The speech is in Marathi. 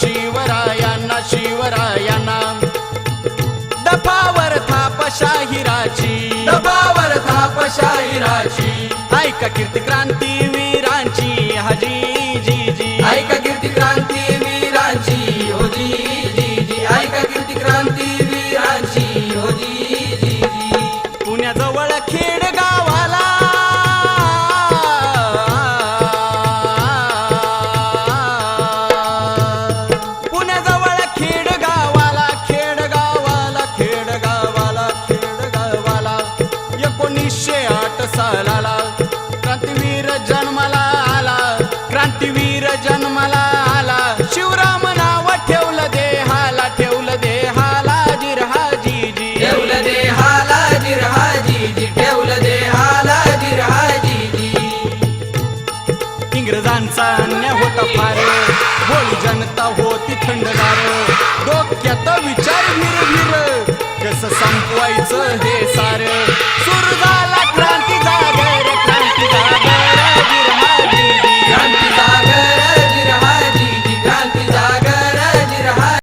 शिवरायांना शिवरायांना शिवरायांना. दफावर थाप शाहिराची दफावर थाप शाहिराची ऐका कीर्ती क्रांती सालाला क्रांतीवीर जन्माला आला. क्रांतीवीर जन्माला आला. शिवराम नाव ठेवलं देहाला ठेवलं देहाला जिरहाजी जी. ठेवलं दे हाला जिरहाजी जी. ठेवलं दे हाला जिरहाजी जी. इंग्रजांचा अन्याय होता फार. भोळी जनता होती थंडगार. डोक्यात विचार भिर भिर कस संपवायचं हे